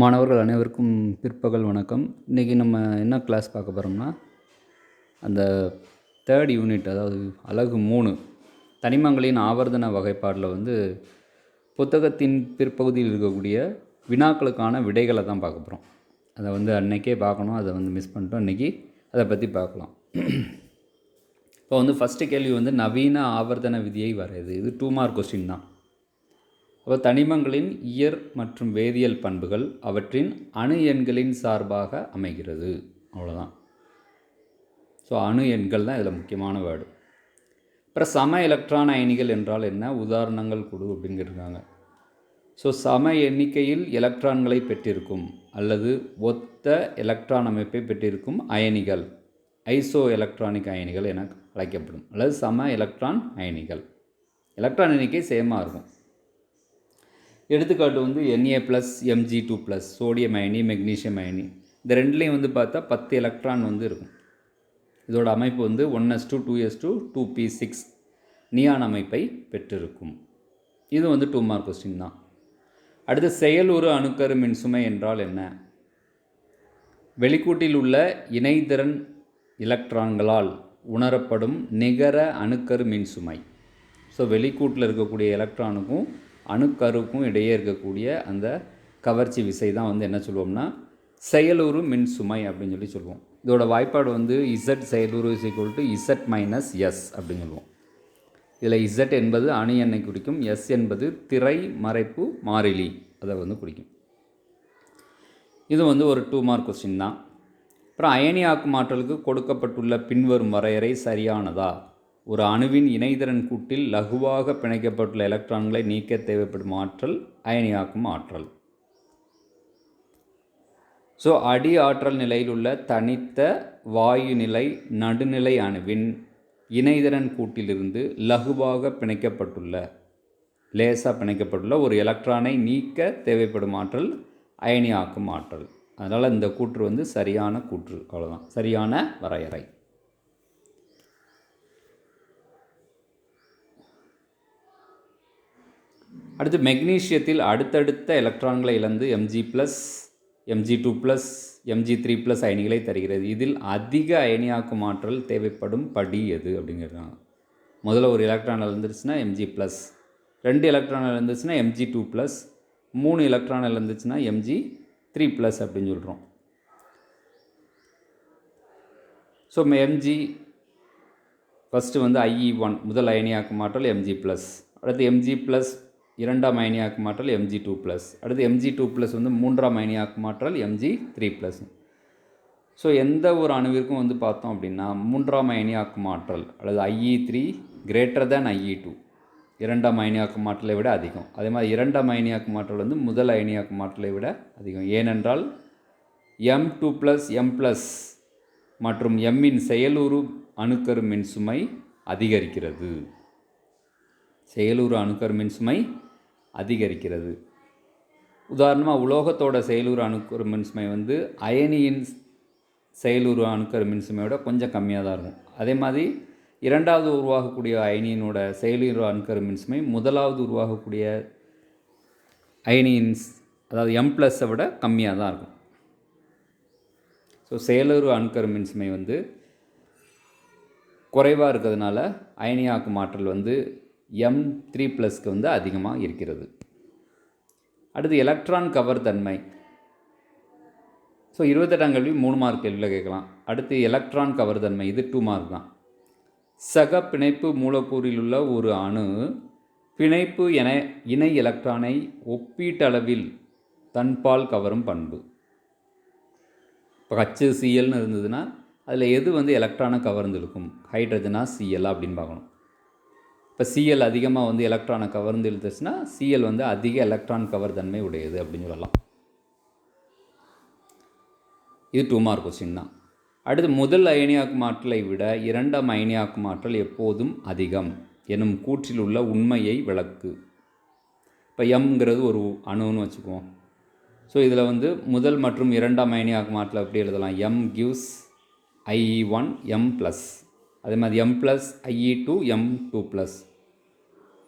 மாணவர்கள் அனைவருக்கும் பிற்பகல் வணக்கம். இன்றைக்கி நம்ம என்ன கிளாஸ் பார்க்க போகிறோம்னா அந்த தேர்ட் யூனிட் அதாவது அலகு மூணு தனிமங்களின் ஆவர்த்தன வகைப்பாடில் வந்து புத்தகத்தின் பிற்பகுதியில் இருக்கக்கூடிய வினாக்களுக்கான விடைகளை தான் பார்க்க போகிறோம் அதை வந்து அன்னைக்கே பார்க்கணும். அதை வந்து மிஸ் பண்ணிட்டோம். இன்றைக்கி அதை பற்றி பார்க்கலாம். இப்போ வந்து ஃபஸ்ட்டு கேள்வி வந்து நவீன ஆவர்த்தன விதியை வரையுது. இது டூ மார்க் கொஸ்டின் தான். அப்போ தனிமங்களின் இயற் மற்றும் வேதியியல் பண்புகள் அவற்றின் அணு எண்களின் சார்பாக அமைகிறது. அவ்வளோதான் ஸோ அணு எண்கள் தான் இதில் முக்கியமான வேர்டு. அப்புறம் சம எலக்ட்ரான் அயனிகள் என்றால் என்ன? உதாரணங்கள் கொடு அப்படின்னு ஸோ சம எண்ணிக்கையில் எலக்ட்ரான்களை பெற்றிருக்கும் அல்லது ஒத்த எலக்ட்ரான் அமைப்பை பெற்றிருக்கும் அயனிகள் ஐசோ எலக்ட்ரானிக் அயனிகள் என அழைக்கப்படும். அல்லது சம எலக்ட்ரான் அயனிகள். எலக்ட்ரான் எண்ணிக்கை சேமாக இருக்கும். எடுத்துக்காட்டு வந்து NA plus MG two plus sodium அயனி மெக்னீஷியம் அயனி இந்த ரெண்டுலேயும் வந்து பார்த்தா பத்து எலக்ட்ரான் வந்து இருக்கும். இதோட அமைப்பு வந்து one S two two S two two P six neon அமைப்பை பெற்றிருக்கும். இது வந்து டூ மார்க் கொஸ்டின் தான். அடுத்து செயலுறு அணுக்கரு மின்சுமை என்றால் என்ன? வெளிக்கூட்டில் உள்ள இணைதிறன் எலக்ட்ரான்களால் உணரப்படும் நிகர அணுக்கரு மின்சுமை ஸோ வெளிக்கூட்டில் இருக்கக்கூடிய எலக்ட்ரானுக்கும் அணுக்கருக்கும் இடையே இருக்கக்கூடிய அந்த கவர்ச்சி விசை தான் வந்து என்ன சொல்லுவோம்னா செயலுறு மின் சுமை அப்படின்னு சொல்லி சொல்லுவோம். இதோட வாய்ப்பாடு வந்து Z செயலுறு is equal to Z minus S அப்படின்னு சொல்லுவோம். இதில் இசட் என்பது அணு எண்ணை குறிக்கும் எஸ் என்பது திரை மறைப்பு மாறிலி அதை வந்து குறிக்கும். இது வந்து ஒரு டூ மார்க் கொஸ்டின் தான். அப்புறம் அயனியாக்கும் ஆற்றலுக்கு கொடுக்கப்பட்டுள்ள பின்வரும் வரையறை சரியானதா? ஒரு அணுவின் இணைதிறன் கூட்டில் லகுவாக பிணைக்கப்பட்டுள்ள எலக்ட்ரான்களை நீக்க தேவைப்படும் ஆற்றல் அயனியாக்கும் ஆற்றல். ஸோ அடி ஆற்றல் நிலையில் உள்ள தனித்த வாயு நிலை நடுநிலை அணுவின் இணைதிறன் கூட்டிலிருந்து லகுவாக பிணைக்கப்பட்டுள்ள லேசாக பிணைக்கப்பட்டுள்ள ஒரு எலக்ட்ரானை நீக்க தேவைப்படும் ஆற்றல் அயனியாக்கும் ஆற்றல். அதனால் இந்த கூற்று வந்து சரியான கூற்று. அவ்வளோதான் சரியான வரையறை. அடுத்து மெக்னீஷியத்தில் அடுத்தடுத்த எலக்ட்ரான்களை இழந்து MG plus MG two plus MG three plus அயனிகளை தருகிறது. இதில் அதிக அயனியாக்கும் ஆற்றல் தேவைப்படும் படி எது அப்படிங்கிறாங்க முதல்ல ஒரு எலக்ட்ரான் இருந்துச்சுன்னா எம்ஜி ப்ளஸ் ரெண்டு எலக்ட்ரான் இருந்துச்சுன்னா எம்ஜி டூ ப்ளஸ் மூணு எலக்ட்ரான் இருந்துச்சுன்னா எம்ஜி த்ரீ ப்ளஸ் அப்படின்னு சொல்கிறோம் ஸோ எம்ஜி ஃபஸ்ட்டு வந்து ஐஇ ஒன் முதல் அயனியாக்கும் ஆற்றல் எம்ஜி ப்ளஸ் அடுத்து எம்ஜி ப்ளஸ் இரண்டாம் அயனியாக்கு மாற்றல் எம்ஜி டூ ப்ளஸ் அடுத்து எம்ஜி டூ ப்ளஸ் வந்து மூன்றாம் அயனியாக்கு மாற்றல் எம்ஜி த்ரீ ப்ளஸ் ஸோ எந்த ஒரு அணுவிற்கும் வந்து பார்த்தோம் அப்படின்னா மூன்றாம் அயனியாக்கு மாற்றல் அல்லது IE three greater than IE two இரண்டாம் அயனியாக்கு மாற்றலை விட அதிகம். அதே மாதிரி இரண்டாம் அயனியாக்கு மாற்றல் வந்து முதல் அயனியாக்கு மாற்றலை விட அதிகம். ஏனென்றால் M two plus M plus மற்றும் எம்மின் செயலூறு அணுக்கரு மின்சுமை அதிகரிக்கிறது. செயலூறு அணுக்கரு மின்சுமை அதிகரிக்கிறது. உதாரணமாக உலோகத்தோட செயலுறு அணுக்கரு மின்சுமை வந்து அயனியின் செயலுறு அணுக்கரு மின்சுமையோட கொஞ்சம் கம்மியாக தான் இருக்கும். அதே மாதிரி இரண்டாவது உருவாகக்கூடிய அயனியினோட செயலுறு அணுக்கரு மின்சுமை முதலாவது உருவாகக்கூடிய அயனியின் அதாவது எம் ப்ளஸ்ஸை விட கம்மியாக தான் இருக்கும். ஸோ செயலுறு அணுக்கரு மின்சுமை வந்து குறைவாக இருக்கிறதுனால அயனியாக்கும் ஆற்றல் வந்து எம் த்ரீ ப்ளஸ்க்கு வந்து அதிகமாக இருக்கிறது. அடுத்து எலக்ட்ரான் கவர் தன்மை. ஸோ இருபத்தெட்டாம் கேள்வி மூணு மார்க் கேள்வியில் கேட்கலாம். அடுத்து எலக்ட்ரான் கவர் தன்மை இது டூ மார்க் தான். சக பிணைப்பு மூலக்கூறில் உள்ள ஒரு அணு பிணைப்பு என இணை எலக்ட்ரானை ஒப்பீட்டளவில் தன்பால் கவரும் பண்பு. இப்போ ஹச்சு சிஎல்னு இருந்ததுன்னா அதில் எது வந்து எலக்ட்ரானை கவர்ந்து இருக்கும் ஹைட்ரஜனா சிஎல் அப்படின்னு பார்க்கணும். இப்போ சிஎல் அதிகமாக வந்து எலக்ட்ரானை கவர்ந்து இழுத்துச்சுன்னா சிஎல் வந்து அதிக எலக்ட்ரான் கவர் தன்மை உடையது அப்படின்னு சொல்லலாம். இது டூ மார்க் கொஸ்டின் தான். அடுத்து முதல் அயனியாக்கும் ஆற்றலை விட இரண்டாம் அயனியாக்கும் ஆற்றல் எப்போதும் அதிகம் எனும் கூற்றில் உள்ள உண்மையை விளக்கு. இப்போ எம்ங்கிறது ஒரு அணுன்னு வச்சுக்குவோம். ஸோ இதில் வந்து முதல் மற்றும் இரண்டாம் அயனியாக்கும் ஆற்றலை எப்படி எழுதலாம்? M gives I one M plus அதே மாதிரி M plus IE two M two plus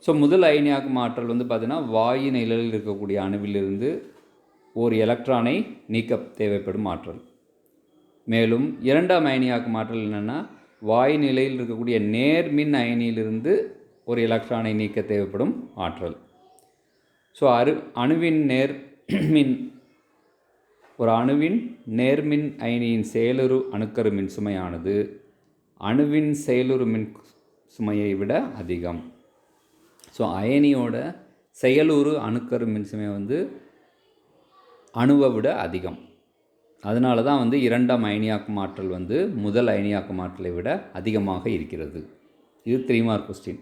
so முதல் அயனியாக்கு ஆற்றல் வந்து பார்த்திங்கன்னா வாயு நிலையில் இருக்கக்கூடிய அணுவிலிருந்து ஒரு எலக்ட்ரானை நீக்க தேவைப்படும் ஆற்றல் மேலும் இரண்டாம் அயனியாக்கு ஆற்றல் என்னென்னா வாயு நிலையில் இருக்கக்கூடிய நேர்மின் அயனியிலிருந்து ஒரு எலக்ட்ரானை நீக்க தேவைப்படும் ஆற்றல் ஸோ அரு அணுவின் நேர் மின் ஒரு அணுவின் நேர்மின் அயனியின் செயலுறு அணுக்கரு மின் சுமையானது. அணுவின் செயலுறு மின் சுமையை விட அதிகம். ஸோ அயனியோட செயலுறு அணுக்கரு மின் சுமை வந்து அணுவை விட அதிகம். அதனால தான் வந்து இரண்டாம் அயனியாக்கும் ஆற்றல் வந்து முதல் அயனியாக்கும் ஆற்றலை விட அதிகமாக இருக்கிறது. இது த்ரீ மார்க் கொஸ்டின்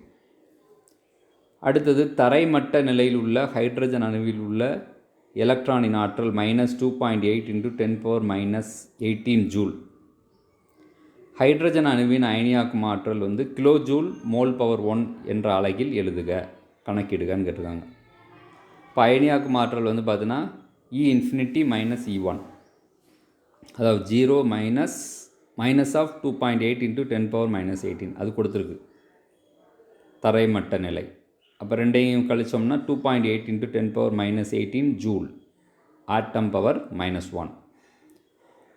அடுத்தது தரைமட்ட நிலையில் உள்ள ஹைட்ரஜன் அணுவில் உள்ள எலக்ட்ரானின் ஆற்றல் minus two point eight into ten power minus eighteen joule hydrogen அணுவின் அயனியாக்கும் ஆற்றல் வந்து kilo joule mole power one என்ற அழகில் எழுதுக. கணக்கிடுகன்னு கேட்டிருக்காங்க. இப்போ அயனியாக்கும் ஆற்றல் வந்து பார்த்தீங்கன்னா E infinity minus E one அதாவது zero minus minus of two point eight into ten power minus eighteen அது கொடுத்துருக்கு. தரைமட்ட நிலை. அப்போ ரெண்டையும் கழிச்சோம்னா two point eight into ten power minus eighteen joule atom power minus one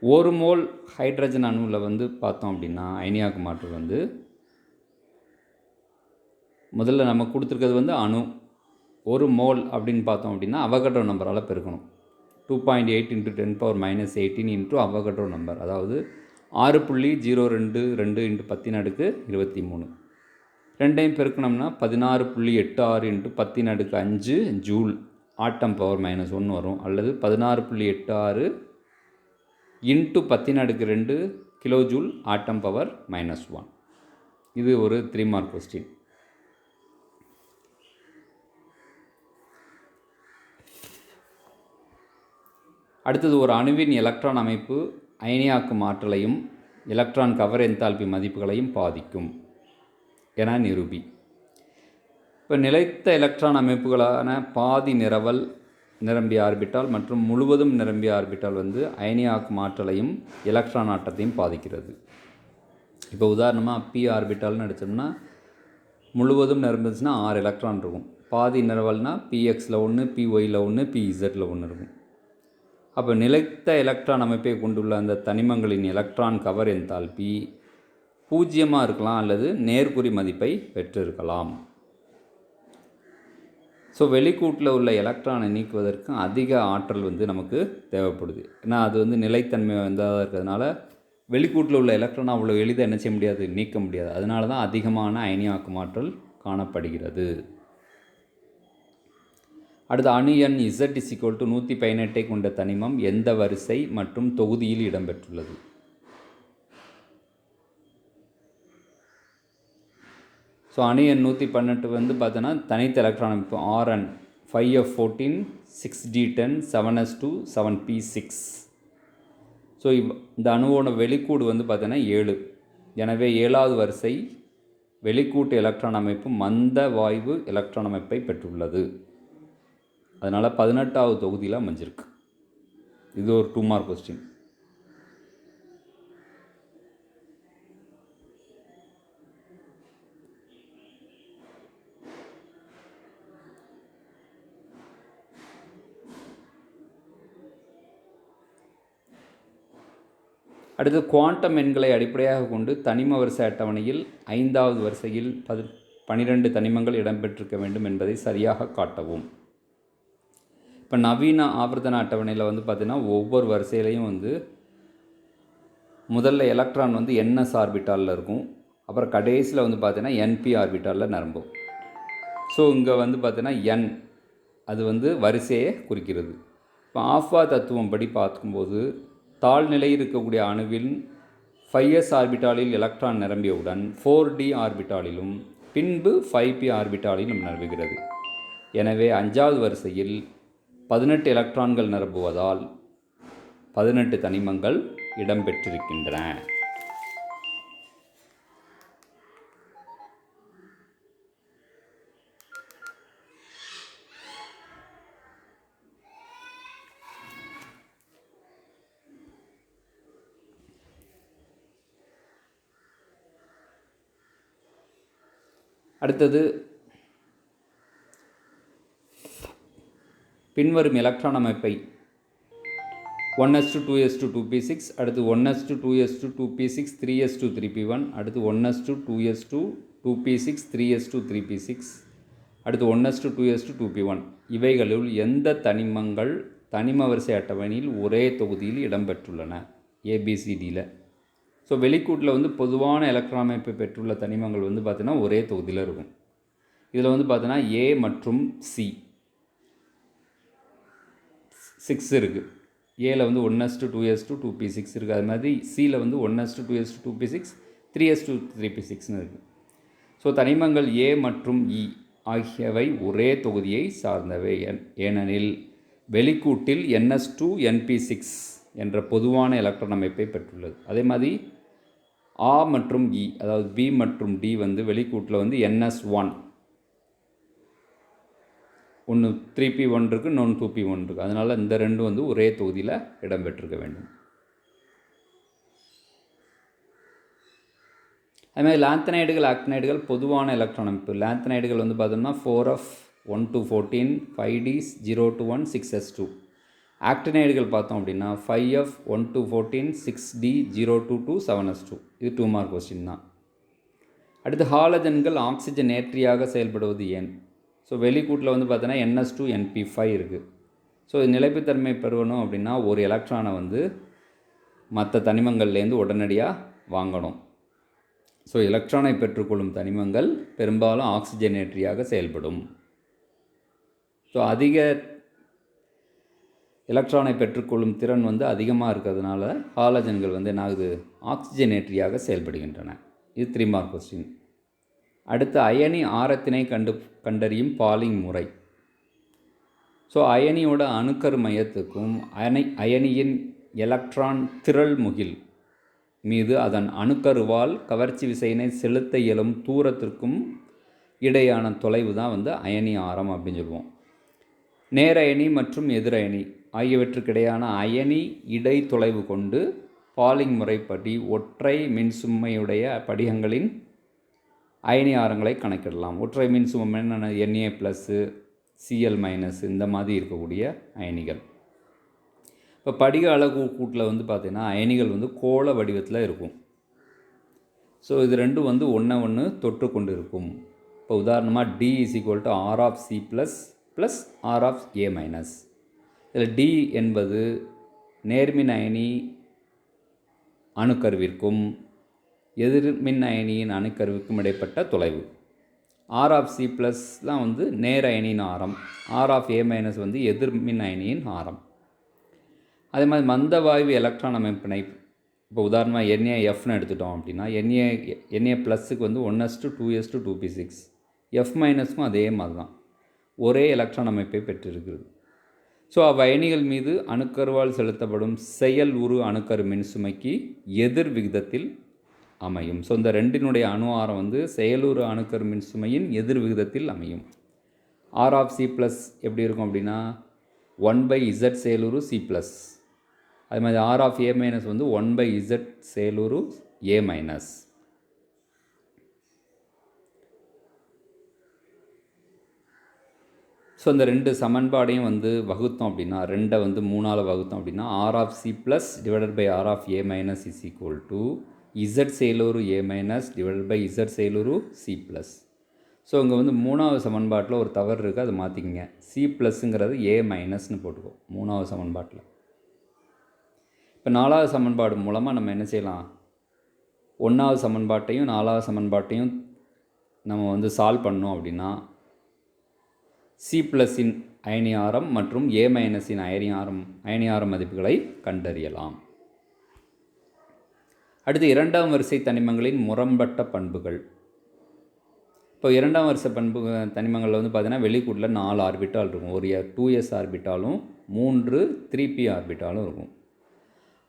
ஒரு மோல் ஹைட்ரஜன் அணுவில் வந்து பார்த்தோம் அப்படின்னா அயனியாக்கு மாற்று வந்து முதல்ல நம்ம கொடுத்துருக்கிறது வந்து அணு. ஒரு மோல் அப்படின்னு பார்த்தோம் அப்படின்னா அவகட்ரோ நம்பரால் பெருக்கணும். Two point eight into ten power minus eighteen into Avogadro number. அதாவது ஆறு புள்ளி ஜீரோ ரெண்டு ரெண்டு இன்ட்டு பத்தின் அடுக்கு இருபத்தி மூணு. ரெண்டையும் பெருக்கணும்னா பதினாறு புள்ளி எட்டு ஆறு இன்ட்டு பத்தின் அடுக்கு அஞ்சு ஜூல் ஆட்டம் பவர் மைனஸ் ஒன்று வரும் அல்லது பதினாறு புள்ளி எட்டு ஆறு இன்ட்டு பத்தின் அடுக்கு ரெண்டு kilo joule atom power minus one இது ஒரு த்ரீ மார்க் கொஸ்டின் அடுத்தது ஒரு அணுவின் எலக்ட்ரான் அமைப்பு அயனியாக்கும் ஆற்றலையும் எலக்ட்ரான் கவர் என்தால்பி மதிப்புகளையும் பாதிக்கும் என நிரூபி. இப்போ நிலைத்த எலக்ட்ரான் அமைப்புகளான பாதி நிரவல் நிரம்பிய ஆர்பிட்டால் மற்றும் முழுவதும் நிரம்பிய ஆர்பிட்டால் வந்து அயனியாக்கும் ஆற்றலையும் எலக்ட்ரான் ஆட்டத்தையும் பாதிக்கிறது. இப்போ உதாரணமாக பி ஆர்பிட்டால்னு எடுத்தோம்னா முழுவதும் நிரம்பிச்சுன்னா ஆறு எலக்ட்ரான் இருக்கும். பாதி நிரவல்னா பிஎக்ஸில் ஒன்று பிஒயில் ஒன்று பிஇசட்டில் ஒன்று இருக்கும். அப்போ நிலைத்த எலக்ட்ரான் அமைப்பை கொண்டுள்ள அந்த தனிமங்களின் எலக்ட்ரான் கவர் என்தால்பி பூஜ்ஜியமாக இருக்கலாம் அல்லது நேர்குறி மதிப்பை பெற்றிருக்கலாம். ஸோ வெளிக்கூட்டில் உள்ள எலக்ட்ரானை நீக்குவதற்கு அதிக ஆற்றல் வந்து நமக்கு தேவைப்படுது. ஏன்னா அது வந்து நிலைத்தன்மை வந்ததாக இருக்கிறதுனால வெளிக்கூட்டில் உள்ள எலக்ட்ரான் அவ்வளோ எளிதாக என்ன செய்ய முடியாது? நீக்க முடியாது. அதனால தான் அதிகமான அயனியாக்கும் ஆற்றல் காணப்படுகிறது. அடுத்து அணு எண் இசட் இஸ் ஈக்குவல் டு நூற்றி பதினெட்டை கொண்ட தனிமம் எந்த வரிசை மற்றும் தொகுதியில் இடம்பெற்றுள்ளது? ஸோ அணு எண் நூற்றி பன்னெண்டு வந்து பார்த்தோன்னா தனித்த எலக்ட்ரான் அமைப்பு. Rn five F fourteen six D ten seven S two seven P six so இவ் இந்த அணுவோட வெளிக்கூடு வந்து பார்த்தோன்னா ஏழு. எனவே ஏழாவது வரிசை வெளிக்கூட்டு எலக்ட்ரான் அமைப்பு மந்த வாயு எலக்ட்ரான் அமைப்பை பெற்றுள்ளது. அதனால் பதினெட்டாவது தொகுதியில் அமைஞ்சிருக்கு. இது ஒரு டூ மார்க் கொஸ்டின் அடுத்து குவாண்டம் எண்களை அடிப்படையாக கொண்டு தனிம வரிசை அட்டவணையில் ஐந்தாவது வரிசையில் பதி பனிரெண்டு தனிமங்கள் இடம்பெற்றிருக்க வேண்டும் என்பதை சரியாக காட்டவும். இப்போ நவீன ஆவர்த்தன அட்டவணையில் வந்து பார்த்திங்கன்னா ஒவ்வொரு வரிசையிலையும் வந்து முதல்ல எலக்ட்ரான் வந்து என்எஸ் ஆர்பிட்டாலில் இருக்கும். அப்புறம் கடைசியில் வந்து பார்த்தீங்கன்னா என்பி ஆர்பிட்டாலில் நிரம்பும் ஸோ இங்கே வந்து பார்த்தீங்கன்னா என் அது வந்து வரிசையை குறிக்கிறது. இப்போ ஆஃபா தத்துவம் படி பார்க்கும்போது தாழ்நிலை இருக்கக்கூடிய அணுவில் ஃபைவ் எஸ் ஆர்பிட்டாலில் எலக்ட்ரான் நிரம்பியவுடன் ஃபோர் டி ஆர்பிட்டாலிலும் பின்பு ஃபைவ் பி ஆர்பிட்டாலிலும் நிரம்புகிறது. எனவே அஞ்சாவது வரிசையில் பதினெட்டு எலக்ட்ரான்கள் நிரம்புவதால் பதினெட்டு தனிமங்கள் இடம்பெற்றிருக்கின்றன அடுத்தது பின்வரும் எலக்ட்ரான் அமைப்பை one S two two S two two P six அடுத்து one S two two S two two P six three S two three P one அடுத்து one S two two S two two P six three S two three P six அடுத்து one S two two S two two P one இவைகளில் எந்த தனிமங்கள் தனிம வரிசை அட்டவணையில் ஒரே தொகுதியில் இடம்பெற்றுள்ளன ஏபிசிடியில் ஸோ வெளிக்கூட்டில் வந்து பொதுவான எலக்ட்ரான் அமைப்பை பெற்றுள்ள தனிமங்கள் வந்து பார்த்திங்கன்னா ஒரே தொகுதியில் இருக்கும். இதில் வந்து பார்த்தீங்கன்னா ஏ மற்றும் சி சிக்ஸ் இருக்குது ஏல வந்து one S two two S two two P six இருக்குது அது மாதிரி சியில் வந்து one S two two S two two P six three S two three P சிக்ஸ்னு இருக்குது ஸோ தனிமங்கள் ஏ மற்றும் இ ஆகியவை ஒரே தொகுதியை சார்ந்தவை. ஏனெனில் வெளிக்கூட்டில் என்எஸ் டூ என்பி சிக்ஸ் என்ற பொதுவான எலக்ட்ரான் அமைப்பை பெற்றுள்ளது. அதே மாதிரி ஆ மற்றும் இ அதாவது பி மற்றும் டி வந்து வெளிக்கூட்டில் வந்து என்எஸ் ஒன். ஒன்று த்ரீ பி ஒன் இருக்குது இன்னொன்று டூ பி ஒன் இருக்குது அதனால் இந்த ரெண்டும் வந்து ஒரே தொகுதியில் இடம்பெற்றிருக்க வேண்டும். அதுமாதிரி லாந்தனைடுகள் ஆக்டினைடுகள் பொதுவான எலக்ட்ரான் அமைப்பு. லாந்தனைடுகள் வந்து பார்த்தோம்னா four F one to fourteen five D's zero to one six S two ஆக்டினைடுகள் பார்த்தோம் அப்படின்னா five F one to fourteen six D zero to two seven S two இது டூ மார்க் கொஸ்டின் தான். அடுத்து ஹாலஜன்கள் ஆக்சிஜன் ஏற்றியாக செயல்படுவது ஏன்? ஸோ வெளிக்கூட்டில் வந்து பார்த்தோன்னா என்எஸ் டூ என்பி ஃபைவ் இருக்குது ஸோ இது நிலைப்புத்தன்மை பெறணும் அப்படின்னா ஒரு எலக்ட்ரானை வந்து மற்ற தனிமங்கள்லேருந்து உடனடியாக வாங்கணும். ஸோ எலக்ட்ரானை பெற்றுக்கொள்ளும் தனிமங்கள் பெரும்பாலும் ஆக்சிஜன் ஏற்றியாக செயல்படும். ஸோ அதிக எலக்ட்ரானை பெற்றுக்கொள்ளும் திறன் வந்து அதிகமாக இருக்கிறதுனால ஹாலஜன்கள் வந்து என்ன ஆகுது? ஆக்சிஜனேற்றியாக செயல்படுகின்றன. இது த்ரீ மார்க் கொஸ்டின் அடுத்து அயனி ஆரத்தினை கண்டு கண்டறியும் பாலிங் முறை. ஸோ அயனியோட அணுக்கரு மையத்துக்கும் அயனி அயனியின் எலக்ட்ரான் திரள் முகில் மீது அதன் அணுக்கருவால் கவர்ச்சி விசையினை செலுத்த இயலும் தூரத்திற்கும் இடையான தொலைவு தான் வந்து அயனி ஆரம் அப்படின்னு சொல்லுவோம். நேரயணி மற்றும் எதிரயணி ஆகியவற்றுக்கிடையான அயனி இடை தொலைவு கொண்டு பாலிங் முறைப்படி ஒற்றை மின்சுமையுடைய படிகங்களின் அயனி ஆரங்களை கணக்கிடலாம். ஒற்றை மின்சுமம் என்னென்ன? என்ஏ ப்ளஸ்ஸு சிஎல் மைனஸ் இந்த மாதிரி இருக்கக்கூடிய அயனிகள். இப்போ படிக அழகு கூட்டில் வந்து பார்த்திங்கன்னா அயனிகள் வந்து கோள வடிவத்தில் இருக்கும். ஸோ இது ரெண்டும் வந்து ஒன்றை ஒன்று தொற்று கொண்டு இருக்கும் இப்போ உதாரணமாக D is equal to R of C plus plus R of A minus இதில் டி என்பது நேர்மின் அயனி அணுக்கருவிற்கும் எதிர்மின் அயனியின் அணுக்கருவிற்கும் இடைப்பட்ட தொலைவு. ஆர் ஆஃப் சி ப்ளஸ் தான் வந்து நேர் அயனியின் ஆரம். ஆர் ஆஃப் ஏ மைனஸ் வந்து எதிர்மின் அயனியின் ஆரம். அதே மாதிரி மந்த வாயு எலக்ட்ரான் அமைப்பினை இப்போ உதாரணமாக என்ஏ எஃப்னு எடுத்துட்டோம் அப்படின்னா என்ஏ என்ஏ ப்ளஸுக்கு வந்து one S two two S two two P six F மைனஸ்க்கும் அதே மாதிரி தான். ஒரே எலக்ட்ரான் அமைப்பை பெற்றிருக்கிறது. ஸோ அவ்வயனிகள் மீது அணுக்கருவால் செலுத்தப்படும் செயல் உரு அணுக்கரு மின்சுமைக்கு எதிர் விகிதத்தில் அமையும். ஸோ இந்த ரெண்டினுடைய அணு ஆரம் வந்து செயலுறு அணுக்கரு மின்சுமையின் எதிர் விகிதத்தில் அமையும். ஆர் ஆஃப் சி ப்ளஸ் எப்படி இருக்கும் அப்படின்னா ஒன் பை இசட் செயலுறு சி ப்ளஸ் அது மாதிரி ஆர் ஆஃப் ஏ மைனஸ் வந்து ஒன் பை இசட் செயலுறு ஏ மைனஸ் ஸோ இந்த ரெண்டு சமன்பாடையும் வந்து வகுத்தோம் அப்படின்னா ரெண்டை வந்து மூணால் வகுத்தோம் அப்படின்னா R of C plus divided by R of A minus is equal to Z செயலூரு A minus divided by Z செயலூரு C plus so இங்கே வந்து மூணாவது சமன்பாட்டில் ஒரு தவறு இருக்குது அதை மாற்றிக்கிங்க சி ப்ளஸ்ஸுங்கிறது ஏ மைனஸ்னு போட்டுக்கோ மூணாவது சமன்பாட்டில். இப்போ நாலாவது சமன்பாடு மூலமாக நம்ம என்ன செய்யலாம்? ஒன்றாவது சமன்பாட்டையும் நாலாவது சமன்பாட்டையும் நம்ம வந்து சால்வ் பண்ணோம் அப்படின்னா சி ப்ளஸின் அயனி ஆரம் மற்றும் ஏ மைனஸின் அயனி ஆரம் அயனி ஆரம் மதிப்புகளை கண்டறியலாம். அடுத்து இரண்டாம் வரிசை தனிமங்களின் முரம்பட்ட பண்புகள். இப்போ இரண்டாம் வரிசை பண்பு தனிமங்களில் வந்து பார்த்தீங்கன்னா வெளிக்கூட்டில் நாலு ஆர்பிட்டால் இருக்கும். ஒரு டூ எஸ் ஆர்பிட்டாலும் மூன்று த்ரீ பி ஆர்பிட்டாலும் இருக்கும்.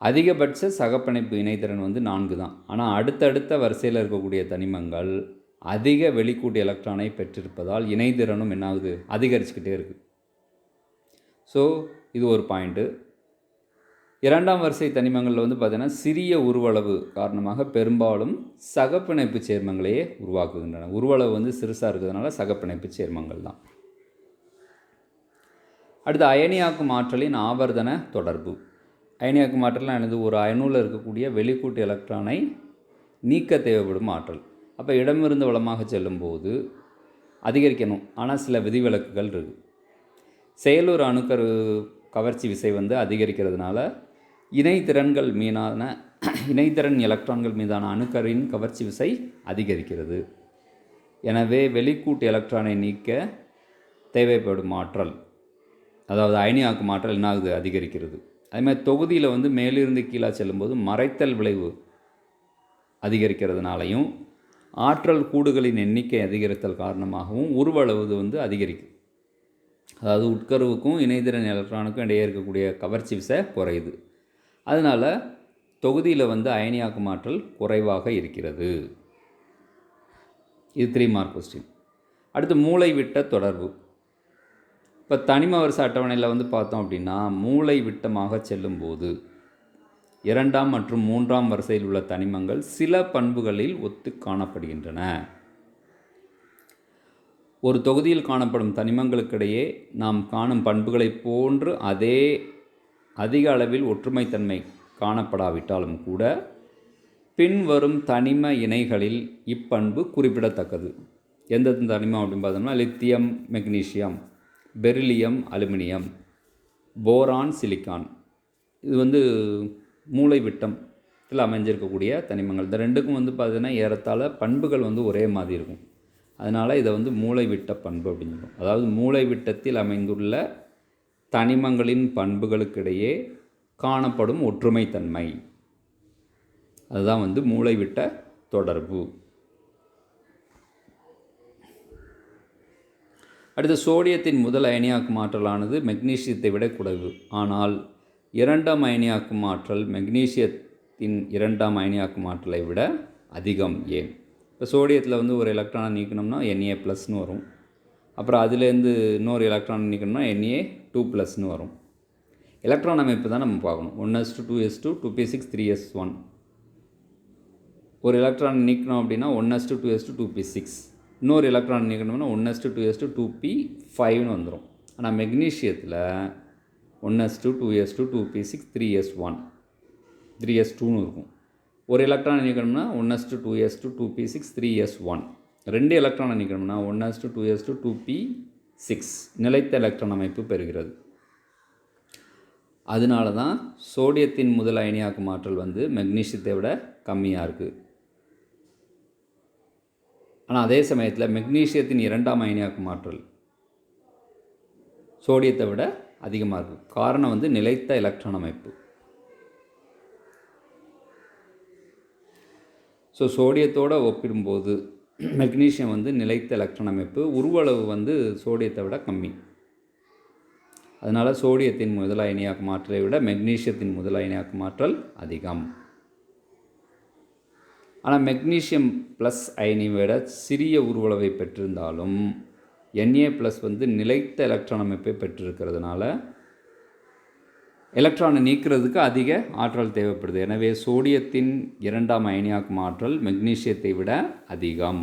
அதிகபட்ச சகப்பிணைப்பு இணைத்திறன் வந்து நான்கு தான். ஆனால் அடுத்தடுத்த வரிசையில் இருக்கக்கூடிய தனிமங்கள் அதிக வெளிக்கூட்டு எலக்ட்ரானை பெற்றிருப்பதால் இணைதிறனும் என்னாகுது? அதிகரிச்சுக்கிட்டே இருக்குது ஸோ இது ஒரு பாயிண்ட்டு இரண்டாம் வரிசை தனிமங்களில் வந்து பார்த்திங்கன்னா சிறிய உருவளவு காரணமாக பெரும்பாலும் சகப்பிணைப்பு சேர்மங்களையே உருவாக்குகின்றன. உருவளவு வந்து சிறுசாக இருக்கிறதுனால சகப்பிணைப்பு சேர்மங்கள் தான். அடுத்து அயனியாக்கும் ஆற்றலின் ஆவர்த்தன தொடர்பு. அயனியாக்கும் ஆற்றலாம் எனது ஒரு அயனுவில் இருக்கக்கூடிய வெளிக்கூட்டு எலக்ட்ரானை நீக்க தேவைப்படும் ஆற்றல். அப்போ இடமிருந்து வளமாக செல்லும்போது அதிகரிக்கணும். ஆனால் சில விதிவிலக்குகள் இருக்குது செயலூர் அணுக்கரு கவர்ச்சி விசை வந்து அதிகரிக்கிறதுனால இணைத்திறன்கள் மீதான இணைத்திறன் எலக்ட்ரான்கள் மீதான அணுக்கரின் கவர்ச்சி விசை அதிகரிக்கிறது. எனவே வெளிக்கூட்டு எலக்ட்ரானை நீக்க தேவைப்படும் ஆற்றல் அதாவது அயனியாக்கும் ஆற்றல் என்ன ஆகுது? அதிகரிக்கிறது. அதேமாதிரி தொகுதியில் வந்து மேலிருந்து கீழே செல்லும்போது மறைத்தல் விளைவு அதிகரிக்கிறதுனாலையும் ஆற்றல் கூடுகளின் எண்ணிக்கை அதிகரித்தல் காரணமாகவும் உருவளவு வந்து அதிகரிக்கும். அதாவது உட்கருவுக்கும் இணைதிறன் எலக்ட்ரானுக்கும் இடையே இருக்கக்கூடிய கவர்ச்சி விசை குறையுது. அதனால் தொகுதியில் வந்து அயனியாக்கும் ஆற்றல் குறைவாக இருக்கிறது. இது த்ரீ மார்க் கொஸ்டின் அடுத்து மூளை விட்ட தொடர்பு. இப்போ தனிம வருஷ அட்டவணையில் வந்து பார்த்தோம் அப்படின்னா மூளை விட்டமாக செல்லும்போது இரண்டாம் மற்றும் மூன்றாம் வரிசையில் உள்ள தனிமங்கள் சில பண்புகளில் ஒத்து காணப்படுகின்றன. ஒரு தொகுதியில் காணப்படும் தனிமங்களுக்கிடையே நாம் காணும் பண்புகளைப் போன்று அதே அதிக அளவில் ஒற்றுமைத்தன்மை காணப்படாவிட்டாலும் கூட பின்வரும் தனிம இணைகளில் இப்பண்பு குறிப்பிடத்தக்கது. எந்த தனிமம் அப்படின்னு பார்த்தோம்னா lithium magnesium beryllium aluminium boron silicon. இது வந்து மூளை விட்டத்தில் அமைஞ்சிருக்கக்கூடிய தனிமங்கள். இந்த ரெண்டுக்கும் வந்து பார்த்திங்கன்னா ஏறத்தாழ பண்புகள் வந்து ஒரே மாதிரி இருக்கும். அதனால் இதை வந்து மூளை விட்ட பண்பு அப்படின்னு சொல்லுவோம் அதாவது மூளை விட்டத்தில் அமைந்துள்ள தனிமங்களின் பண்புகளுக்கிடையே காணப்படும் ஒற்றுமைத்தன்மை. அதுதான் வந்து மூளை விட்ட தொடர்பு. அடுத்து சோடியத்தின் முதல் அயனியாக்கு மாற்றலானது மெக்னீசியத்தை விட குறைவு. ஆனால் இரண்டாம் அயனியாக்கும் ஆற்றல் மெக்னீசியத்தின் இரண்டாம் அயனியாக்கும் ஆற்றலை விட அதிகம் ஏன் இப்போ சோடியத்தில் வந்து ஒரு எலக்ட்ரானை நீக்கணும்னா என்ஏ ப்ளஸ்னு வரும். அப்புறம் அதுலேருந்து இன்னொரு எலக்ட்ரானை நீக்கணும்னா என்ஏ டூ ப்ளஸ்னு வரும். எலக்ட்ரான் அமைப்பு தான் நம்ம பார்க்கணும். One S two two S two two P six three S one ஒரு எலக்ட்ரான் நீக்கணும் அப்படின்னா one S two two S two two P six இன்னொரு electron நீக்கணும்னா one S two two S two two P ஃபைவ்னு வந்துடும் ஆனால் மெக்னீஷியத்தில் one S two two S two two P six three S one three S டூன்னு இருக்கும். ஒரு electron நீக்கணும்னா one S two two S two two P six three S one ரெண்டு electron நீக்கணும்னா one S two two S two two P six நிலைத்த electron அமைப்பு பெறுகிறது. அதனால தான் சோடியத்தின் முதல் அயனியாக்கும் ஆற்றல் வந்து மெக்னீஷியத்தை விட கம்மியாக இருக்குது ஆனால் அதே சமயத்தில் மெக்னீஷியத்தின் இரண்டாம் அயனியாக்கும் ஆற்றல் சோடியத்தை விட அதிகமாக இருக்குது காரணம் வந்து நிலைத்த எலக்ட்ரான் அமைப்பு. ஸோ சோடியத்தோடு ஒப்பிடும்போது மெக்னீஷியம் வந்து நிலைத்த எலக்ட்ரான் அமைப்பு உருவளவு வந்து சோடியத்தை விட கம்மி. அதனால் சோடியத்தின் முதல் அயனியாக்கு மாற்றலை விட மெக்னீஷியத்தின் முதல் அயனியாக்கு மாற்றல் அதிகம். ஆனால் மெக்னீஷியம் ப்ளஸ் அயனி விட சிறிய உருவளவை பெற்றிருந்தாலும் என்ஏ ப்ளஸ் வந்து நிலைத்த எலக்ட்ரான் அமைப்பை பெற்றிருக்கிறதுனால எலக்ட்ரானை நீக்கிறதுக்கு அதிக ஆற்றல் தேவைப்படுது. எனவே சோடியத்தின் இரண்டாம் அயனியாக்கும் ஆற்றல் மெக்னீஷியத்தை விட அதிகம்.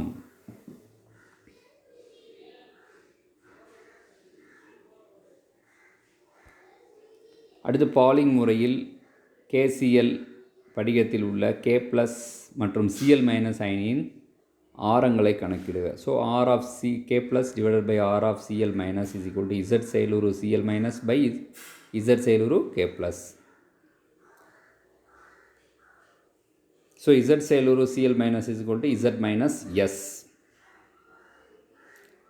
அடுத்து பாலிங் முறையில் கேசிஎல் படிகத்தில் உள்ள கே ப்ளஸ் மற்றும் சிஎல் மைனஸ் அயனியின் ஆரங்களை கணக்கிடுக. So R of C K plus divided by R of Cl minus is equal to Z செயலுரு Cl minus by Z செயலுரு K plus so Z செயலுரு Cl minus is equal to Z minus S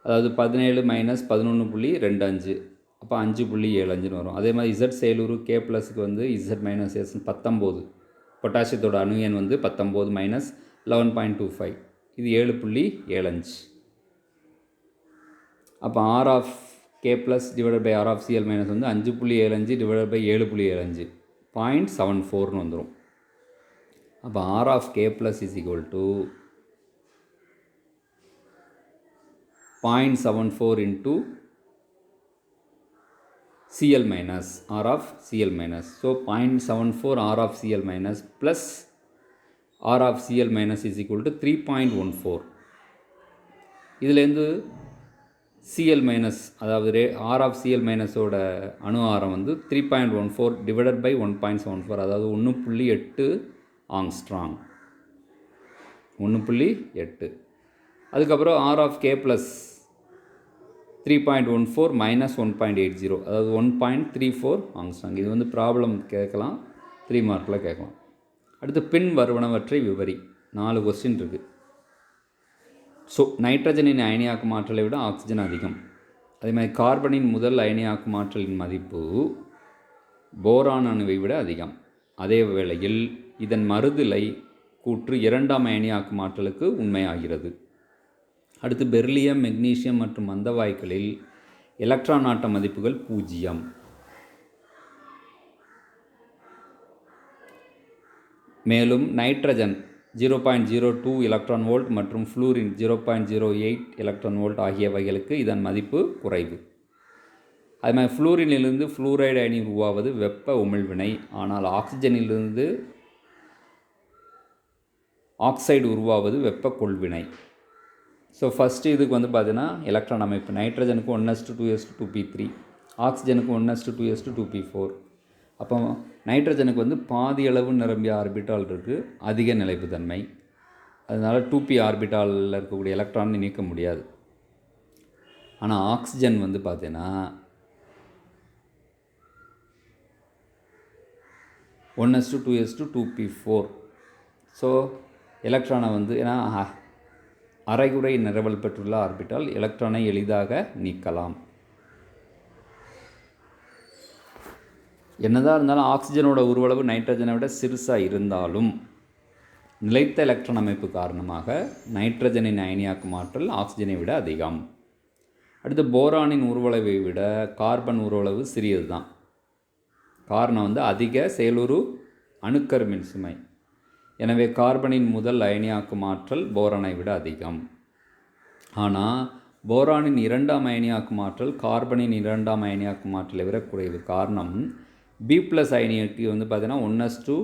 அதாவது பதினேழு minus பதினொன்று புள்ளி ரெண்டு அஞ்சு. அப்போ அஞ்சு புள்ளி ஏழு அஞ்சுன்னு வரும். அதே மாதிரி இசட் செயலூர் கே ப்ளஸுக்கு வந்து இசட் மைனஸ் எஸ் பத்தொம்போது. பொட்டாசியத்தோட அணு எண் வந்து பத்தொம்போது minus eleven point two five இது ஏழு புள்ளி ஏழஞ்சு. அப்போ R of K plus divided by R of Cl minus வந்து அஞ்சு புள்ளி ஏழஞ்சு டிவைடட் பை ஏழு புள்ளி ஏழஞ்சு. பாயிண்ட் செவன் ஃபோர்னு வந்துடும் அப்போ R of K plus is equal to point seven four into CL minus R of CL minus. So 0.74 R of R of Cl minus is equal to three point one four இதுலேருந்து Cl minus அதாவது ரே R of Cl மைனஸோட அணு ஆரம் வந்து three point one four divided by one point seven four அதாவது ஒன்று புள்ளி எட்டு ஆங்ஸ்ட்ராங் ஒன்று புள்ளி எட்டு. அதுக்கப்புறம் R of K plus three point one four minus one point eight zero அதாவது one point three four angstrom இது வந்து ப்ராப்ளம் கேட்கலாம் த்ரீ மார்க்கில் கேட்கலாம். அடுத்து பின் வருவனவற்றை விவரி. நாலு கொஸ்டின் இருக்குது ஸோ நைட்ரஜனின் அயனியாக்கும் ஆற்றலை விட ஆக்சிஜன் அதிகம். அதே மாதிரி கார்பனின் முதல் அயனியாக்கும் ஆற்றலின் மதிப்பு போரான் அணுவை விட அதிகம். அதே வேளையில் இதன் மறுதலை கூற்று இரண்டாம் அயனியாக்கும் ஆற்றலுக்கு உண்மையாகிறது. அடுத்து பெர்லியம் மெக்னீசியம் மற்றும் மந்தவாய்க்களில் எலக்ட்ரான் ஆட்ட மதிப்புகள் பூஜ்ஜியம். மேலும் nitrogen zero point zero two electron volt மற்றும் fluorine zero point zero eight electron volt ஆகியவைகளுக்கு இதன் மதிப்பு குறைவு. அது மாதிரி ஃப்ளூரினிலிருந்து ஃப்ளூரைடு அயனி உருவாவது வெப்ப உமிழ்வினை. ஆனால் ஆக்சிஜனிலிருந்து ஆக்சைடு உருவாவது வெப்ப கொள்வினை. ஸோ ஃபஸ்ட்டு இதுக்கு வந்து பார்த்தீங்கன்னா எலக்ட்ரான் அமைப்பு. நைட்ரஜனுக்கு one S two S two P three ஆக்சிஜனுக்கு one S two S two P four அப்போ நைட்ரஜனுக்கு வந்து பாதி அளவு நிரம்பிய ஆர்பிட்டால் இருக்குது அதிக நிலைப்புத்தன்மை. அதனால் டூ பி ஆர்பிட்டாலில் இருக்கக்கூடிய எலக்ட்ரான் நீக்க முடியாது. ஆனால் ஆக்சிஜன் வந்து பார்த்தீங்கன்னா one S two two S two two P four so எலக்ட்ரானை வந்து ஏன்னா அரைகுறை நிரவல் பெற்றுள்ள ஆர்பிட்டால் எலக்ட்ரானை எளிதாக நீக்கலாம். என்னதான் இருந்தாலும் ஆக்சிஜனோட உருவளவு நைட்ரஜனை விட சிறுசாக இருந்தாலும் நிலைத்த எலக்ட்ரான் அமைப்பு காரணமாக நைட்ரஜனின் அயனியாக்கும் ஆற்றல் ஆக்சிஜனை விட அதிகம். அடுத்து போரானின் உருவளவை விட கார்பன் உருவளவு சிறியது தான் காரணம் வந்து அதிக செயலுறு அணுக்கருமின் சுமை. எனவே கார்பனின் முதல் அயனியாக்கும் ஆற்றல் போரானை விட அதிகம். ஆனால் போரானின் இரண்டாம் அயனியாக்கும் ஆற்றல் கார்பனின் இரண்டாம் அயனியாக்கும் ஆற்றலை விட குறைவு. காரணம் பி ப்ளஸ் அயனிக்கு வந்து பார்த்தீங்கன்னா one S two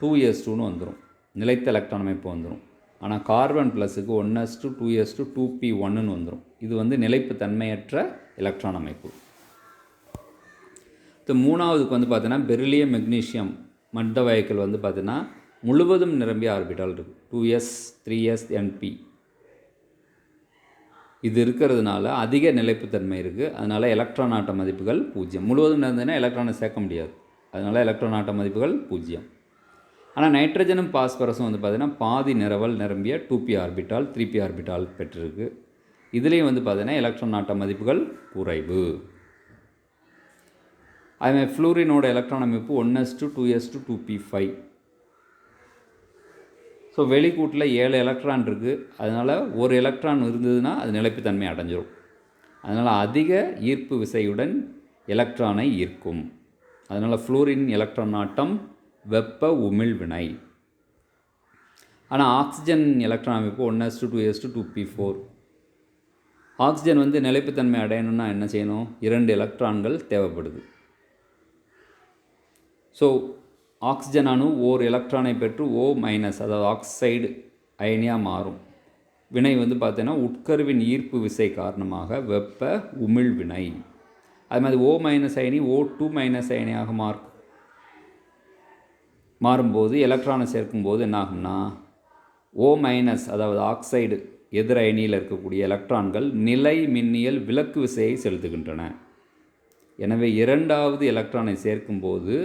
two S டூன்னு வந்துடும் நிலைத்த எலக்ட்ரான் அமைப்பு வந்துடும் ஆனால் carbon ப்ளஸுக்கு one S two two S two two P ஒன்னுன்னு வந்துடும் இது வந்து நிலைப்பு தன்மையற்ற எலக்ட்ரான் அமைப்பு. இது மூணாவதுக்கு வந்து பார்த்தீங்கன்னா பெரிலியம் மெக்னீஷியம் மட்ட வயக்கல் வந்து பார்த்தீங்கன்னா முழுவதும் நிரம்பிய ஆர்பிட்டால் இருக்குது two S three S NP இது இருக்கிறதுனால அதிக நிலைப்புத்தன்மை இருக்குது அதனால் எலக்ட்ரான் ஆட்ட மதிப்புகள் பூஜ்ஜியம். முழுவதும் நடந்ததுன்னா எலக்ட்ரானை சேர்க்க முடியாது. அதனால் எலக்ட்ரான் ஆட்ட மதிப்புகள் பூஜ்ஜியம். ஆனால் நைட்ரஜனும் பாஸ்பரஸும் வந்து பார்த்திங்கன்னா பாதி நிரவல் நிரம்பிய two P orbital three P orbital பெற்றிருக்கு. இதுலேயும் வந்து பார்த்திங்கன்னா எலக்ட்ரான் ஆட்ட மதிப்புகள் குறைவு. அதுமாதிரி ஃப்ளூரினோட எலக்ட்ரான் அமைப்பு one S two two S two two P five so வெளிக்கூட்டில் ஏழு எலக்ட்ரான் இருக்குது அதனால் ஒரு எலக்ட்ரான் இருந்ததுன்னா அது நிலைப்புத்தன்மை அடைஞ்சிரும். அதனால் அதிக ஈர்ப்பு விசையுடன் எலக்ட்ரானை ஈர்க்கும். அதனால் ஃப்ளூரின் எலக்ட்ரான் ஆட்டம் வெப்ப உமிழ் வினை ஆனால் ஆக்சிஜன் எலக்ட்ரான் அமைப்பு one S two two S two two P four oxygen வந்து நிலைப்புத்தன்மை அடையணும்னா என்ன செய்யணும்? இரண்டு எலக்ட்ரான்கள் தேவைப்படுது. ஸோ ஆக்சிஜன் அணு ஓர் எலக்ட்ரானை பெற்று ஓ மைனஸ் அதாவது ஆக்சைடு அயனியாக மாறும். வினை வந்து பார்த்தீங்கன்னா உட்கருவின் ஈர்ப்பு விசை காரணமாக வெப்ப உமிழ் வினை. அது மாதிரி ஓ மைனஸ் அயனி ஓ டூ மைனஸ் அயனியாக மாறும். மாறும்போது எலக்ட்ரானை சேர்க்கும்போது என்ன ஆகும்னா ஓ மைனஸ் அதாவது ஆக்சைடு எதிர் அயனியில் இருக்கக்கூடிய எலக்ட்ரான்கள் நிலை மின்னியல் விலக்கு விசையை செலுத்துகின்றன. எனவே இரண்டாவது எலக்ட்ரானை சேர்க்கும்போது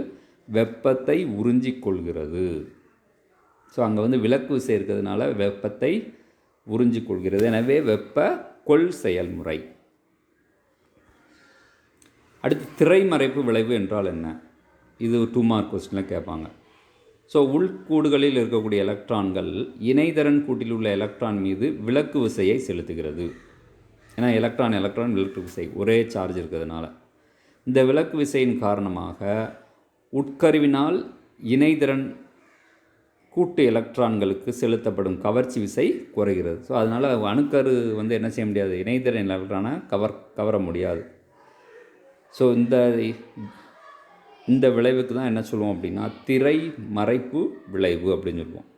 வெப்பத்தை உறிஞ்சிக் கொள்கிறது ஸோ அங்கே வந்து விளக்கு விசை இருக்கிறதுனால வெப்பத்தை உறிஞ்சிக் கொள்கிறது எனவே வெப்ப கொள் செயல்முறை. அடுத்து திரைமறைப்பு விளைவு என்றால் என்ன? இது டூ மார்க் கொஸ்டினில் கேட்பாங்க. ஸோ உள்கூடுகளில் இருக்கக்கூடிய எலக்ட்ரான்கள் இணைதரன் கூட்டில் உள்ள எலக்ட்ரான் மீது விளக்கு விசையை செலுத்துகிறது. ஏன்னா எலக்ட்ரான் எலக்ட்ரான் விளக்கு விசை ஒரே சார்ஜ் இருக்கிறதுனால. இந்த விளக்கு விசையின் காரணமாக உட்கருவினால் இணைதிறன் கூட்டு எலக்ட்ரான்களுக்கு செலுத்தப்படும் கவர்ச்சி விசை குறைகிறது. ஸோ அதனால் அணுக்கரு வந்து என்ன செய்ய முடியாது? இணைதிறன் எலக்ட்ரானை கவர் கவர முடியாது. ஸோ இந்த இந்த விளைவுக்கு தான் என்ன சொல்லுவோம் அப்படின்னா திரை மறைப்பு விளைவு அப்படின்னு சொல்லுவோம்.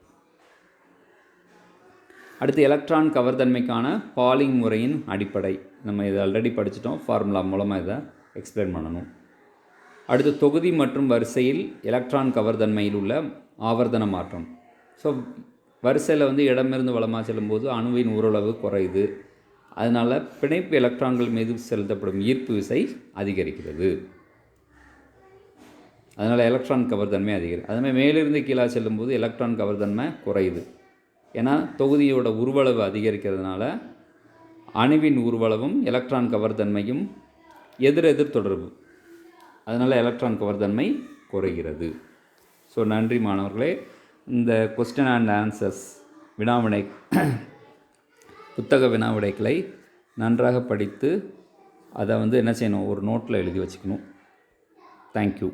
அடுத்து எலக்ட்ரான் கவர்தன்மைக்கான பாலிங் முறையின் அடிப்படை. நம்ம இதை ஆல்ரெடி படிச்சிட்டோம். ஃபார்முலா மூலமாக இதை எக்ஸ்பிளைன் பண்ணணும். அடுத்து தொகுதி மற்றும் வரிசையில் எலக்ட்ரான் கவர்தன்மையில் உள்ள ஆவர்த்தன மாற்றம். ஸோ வரிசையில் வந்து இடமிருந்து வளமாக செல்லும்போது அணுவின் ஓரளவு குறையுது. அதனால் பிணைப்பு எலக்ட்ரான்கள் மீது செலுத்தப்படும் ஈர்ப்பு விசை அதிகரிக்கிறது. அதனால் எலக்ட்ரான் கவர்தன்மை அதிகரிக்கும் அதுமாதிரி மேலிருந்து கீழே செல்லும்போது எலக்ட்ரான் கவர்தன்மை குறையுது. ஏன்னா தொகுதியோட உருவளவு அதிகரிக்கிறதுனால அணுவின் உருவளவும் எலக்ட்ரான் கவர்தன்மையும் எதிரெதிர் தொடர்பு. அதனால் எலக்ட்ரான் கவர்தன்மை குறைகிறது. ஸோ நன்றி மாணவர்களே. இந்த கொஸ்டின் அண்ட் ஆன்சர்ஸ் வினாவிடை புத்தக வினாவிடைகளை நன்றாக படித்து அதை வந்து என்ன செய்யணும்? ஒரு நோட்டில் எழுதி வச்சுக்கணும். தேங்க்யூ